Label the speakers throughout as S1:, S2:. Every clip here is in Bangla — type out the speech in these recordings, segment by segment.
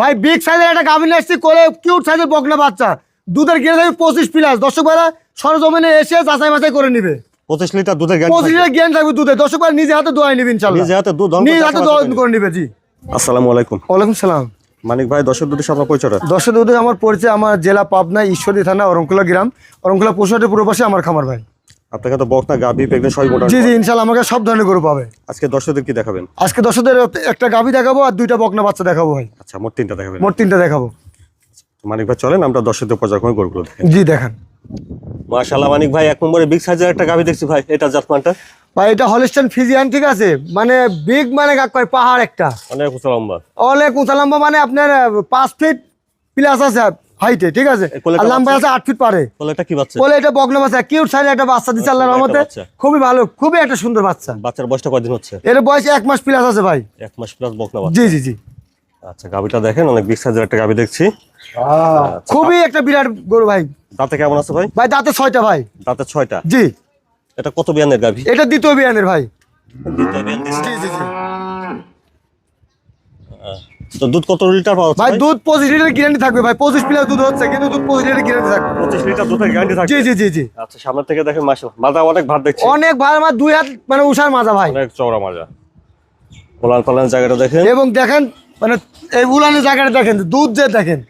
S1: ভাই বিগ সাইজের একটা গাভিন আসছি কোলে কিউট সাইজের বকনা বাচ্চা। দুধের গিয়ে থাকবে পঁচিশ প্লাস। দর্শক ভাইরা সরজমিনে এসে যাচাই বাছাই করে নিবে।
S2: পঁচিশ লিটার দুধের
S1: পঁচিশ লিটার জ্ঞান থাকবে দুধে। দর্শক ভাই নিজে হাতে দোয়াই নিবে ইনশাল্লাহ
S2: নিজে হাতে দুধ
S1: নিজ হাতে
S2: চাষাবাদ
S1: দোয়া
S2: করে
S1: নিবে জি।
S2: আসসালামু আলাইকুম।
S1: ওয়ালাইকুম সালাম।
S2: মানিক ভাই দর্শক দুটি আপনার পরিচয়টা?
S1: দর্শক দুধে আমার পরিচয় আমার জেলা পাবনা ঈশ্বরী থানা অরঙ্কুলা গ্রাম। অরঙ্কুলা পশুহাটের পূর্ব পাশে আমার খামার ভাই।
S2: আপনাকে তো বকনা গাভি প্রেগনেন্ট সবই মোটা
S1: জি জি ইনশাল্লাহ আমাকে সব ধরনের গরু পাবে।
S2: আজকে দর্শকদের কি দেখাবেন?
S1: আজকে দর্শকদের একটা গাভি দেখাবো আর দুইটা বকনা বাচ্চা দেখাবো ভাই।
S2: আচ্ছা মোট তিনটা দেখাবেন।
S1: মোট তিনটা দেখাবো।
S2: মানিক ভাই চলেন আমরা দর্শকদের পর্যায়ক্রমে গরুগুলো দেখেন
S1: জি দেখান।
S2: মাশাআল্লাহ মানিক ভাই এক নম্বরে বিগ সাইজের একটা গাভি দেখছি ভাই এটা জাতমানটা?
S1: ভাই এটা হলিস্টান ফিজিয়ান ঠিক আছে? মানে বিগ মানে কাক কয় পাহাড় একটা।
S2: অনেক উঁচা লম্বা।
S1: অনেক উঁচা লম্বা মানে আপনার পাঁচ ফিট প্লাস আছে। হাইটে ঠিক আছে?
S2: কোলে
S1: লম্বা আছে আট ফিট পারে।
S2: এটা কি বাচ্চা?
S1: বলে এটা বকনা বাচ্চা কিউট সাইড একটা বাচ্চা দিচ্ছে আল্লাহর রহমতে। খুবই ভালো খুবই একটা সুন্দর বাচ্চা।
S2: বাচ্চার বয়সটা কয়দিন হচ্ছে?
S1: এর বয়স এক মাস প্লাস আছে ভাই।
S2: এক মাস প্লাস বাচ্চা।
S1: জি জি জি।
S2: আচ্ছা গাভিটা দেখেন অনেক বিগ সাইজের একটা গাভি দেখছি। আচ্ছা,
S1: খুবই একটা বিরাট গরু ভাই।
S2: দাঁতে কেমন আছে ভাই?
S1: ভাই দাঁতে ছয়টা ভাই।
S2: দাঁতে ছয়টা?
S1: জি।
S2: এটা কত বিয়ানের গাভি?
S1: এটা দ্বিতীয় বিয়ানের ভাই।
S2: দ্বিতীয় বিয়ান
S1: জি জি জি।
S2: তো দুধ কত লিটার পাওয়া
S1: ভাই দুধ পঁচিশ লিটার গ্যারান্টি থাকবে ভাই পঁচিশ প্লাস দুধ হচ্ছে কিন্তু দুধ পঁচিশ লিটার গ্যারান্টি থাকবে।
S2: পঁচিশ লিটার দুধের গ্যারান্টি থাকবে?
S1: জি জি জি জি।
S2: আচ্ছা সামনে থেকে দেখেন মাসে মাথা অনেক ভাত দেখছি।
S1: অনেক ভালো আমার দুই হাত মানে উষার মাজা ভাই।
S2: অনেক চওড়া মাজা। পোলান পালান জায়গাটা দেখেন।
S1: এবং দেখেন মানে এই উলানের জায়গাটা দেখেন দুধ যে দেখেন।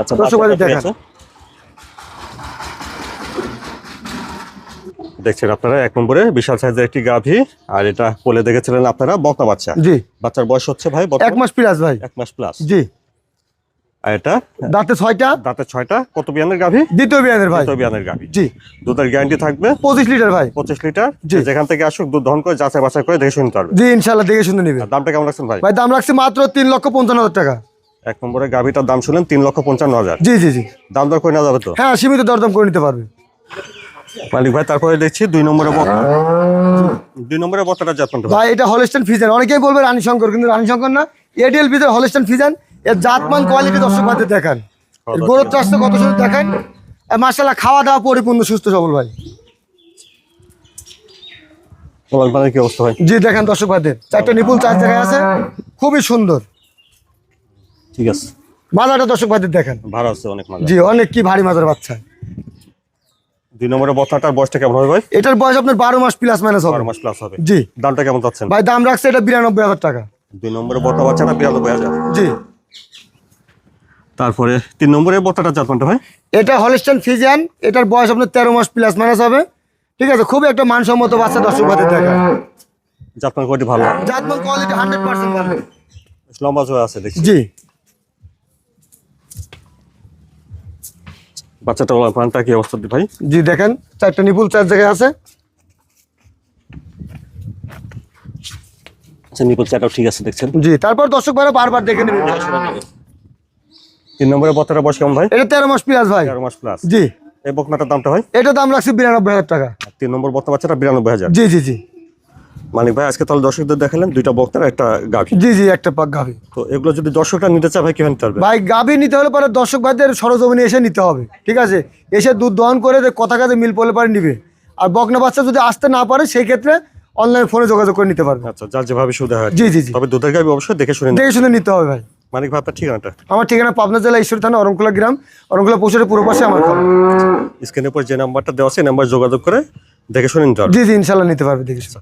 S2: আচ্ছা
S1: দর্শক দেখান।
S2: দেখছেন আপনারা এক নম্বরে বিশাল সাইজের একটি গাভী আর এটা কোলে দেখেছিলেন আপনারা বকনা বাচ্চা।
S1: জি।
S2: বাচ্চার বয়স হচ্ছে ভাই
S1: এক মাস প্লাস ভাই।
S2: এক মাস প্লাস।
S1: জি।
S2: আর এটা?
S1: দাঁতে ছয়টা।
S2: ছয়টা। কত বিয়ানের গাভী?
S1: দ্বিতীয় বিয়ানের ভাই।
S2: বিয়ানের গাভী।
S1: জি।
S2: দুধের গ্যারান্টি থাকবে?
S1: পঁচিশ লিটার ভাই।
S2: পঁচিশ লিটার।
S1: জি।
S2: যেখান থেকে আসুক দুধ করে যাচাই বাছাই করে দেখে শুনতে পারবে।
S1: জি ইনশাল্লাহ দেখে নিবে।
S2: দামটা কেমন রাখছেন ভাই?
S1: ভাই দাম রাখছি মাত্র তিন লক্ষ পঞ্চান্ন হাজার টাকা।
S2: এক নম্বরে গাভীটার দাম শুনলেন তিন লক্ষ পঞ্চান্ন হাজার।
S1: জি জি জি।
S2: দাম দর করে নেওয়া যাবে তো?
S1: হ্যাঁ সীমিত দরদাম করে নিতে পারবে।
S2: মালিক ভাই তারপরে দেখছি দুই নম্বরে দুই নম্বরে বকনাটা জাতমান ভাই
S1: ভাই এটা হলিস্টান ফিজান অনেকেই বলবে রানী শঙ্কর কিন্তু রানী শঙ্কর না। এডিএল ফিজার হলিস্টান ফিজান এর জাতমান কোয়ালিটি দর্শক ভাইদের দেখান। এর গরুর চাষটা কত সুন্দর দেখেন। মাসাল্লাহ খাওয়া দাওয়া পরিপূর্ণ সুস্থ সবল ভাই।
S2: কি অবস্থা ভাই?
S1: জি দেখেন দর্শক ভাইদের চারটা নিপুল চার জায়গায় আছে খুবই সুন্দর।
S2: ঠিক আছে।
S1: মাজাটা দর্শক ভাইদের দেখেন।
S2: ভাড়া আছে অনেক
S1: জি অনেক কি ভারী মাজার বাচ্চা।
S2: দুই বয়সটা কেমন হবে ভাই?
S1: এটার বয়স আপনার বারো মাস প্লাস মাইনাস হবে।
S2: বারো মাস প্লাস হবে।
S1: জি।
S2: দামটা কেমন
S1: ভাই দাম রাখছে এটা বিরানব্বই হাজার টাকা।
S2: দুই নম্বরে বকনা বাচ্চাটা বিরানব্বই হাজার।
S1: জি।
S2: তারপরে তিন নম্বরে জাতমানটা ভাই?
S1: এটা হলিস্টান ফিজিয়ান এটার বয়স আপনার তেরো মাস প্লাস মাইনাস হবে। ঠিক আছে খুবই একটা মানসম্মত বাচ্চা দর্শক ভাইদের দেখা
S2: জাতমান কোয়ালিটি ভালো।
S1: জাতমান কোয়ালিটি হান্ড্রেড পার্সেন্ট ভালো।
S2: লম্বা আছে দেখছি।
S1: জি।
S2: বাচ্চাটা কি অবস্থা ভাই?
S1: জি দেখেন চারটা নিপুল চার জায়গায় আছে।
S2: আচ্ছা নিপল ঠিক আছে দেখছেন?
S1: জি তারপর দর্শক ভাইরা বারবার দেখে নেবেন।
S2: তিন নম্বরে বয়স কেমন ভাই?
S1: এটা তেরো মাস প্লাস ভাই।
S2: তেরো মাস প্লাস
S1: জি।
S2: এই বকনাটার দামটা ভাই?
S1: এটা দাম রাখছি বিরানব্বই হাজার টাকা।
S2: তিন নম্বর বাচ্চাটা বিরানব্বই হাজার।
S1: জি জি জি।
S2: মানিক ভাই আজকে তাহলে দর্শকদের দেখালেন দুইটা বক্তার একটা গাভী।
S1: জি জি একটা পাক গাভি।
S2: তো এগুলো যদি দর্শকরা নিতে চায় ভাই কীভাবে নিতে পারবে?
S1: ভাই গাভী নিতে হলে পরে দর্শক ভাইদের সরজমিনে এসে নিতে হবে ঠিক আছে? এসে দুধ দহন করে কথা কাজে মিল পড়লে পারে নিবে। আর বকনা বাচ্চা যদি আসতে না পারে সেই ক্ষেত্রে অনলাইন ফোনে যোগাযোগ করে নিতে পারবে।
S2: আচ্ছা যার যেভাবে সুবিধা হয়।
S1: জি জি জি।
S2: তবে দুধের গাভী অবশ্যই দেখে শুনে
S1: দেখে শুনে নিতে হবে ভাই।
S2: মানিক ভাই আপনার ঠিকানাটা?
S1: আমার ঠিকানা পাবনা জেলা ঈশ্বর থানা অরঙ্কুলা গ্রাম। অরঙ্কুলা পৌঁছার পূর্ব পাশে আমার ঘর।
S2: স্ক্রিনের উপর যে নাম্বারটা দেওয়া আছে নাম্বার যোগাযোগ করে দেখে শুনে নিতে পারবে।
S1: জি জি ইনশাল্লাহ নিতে পারবে দেখে শুনে।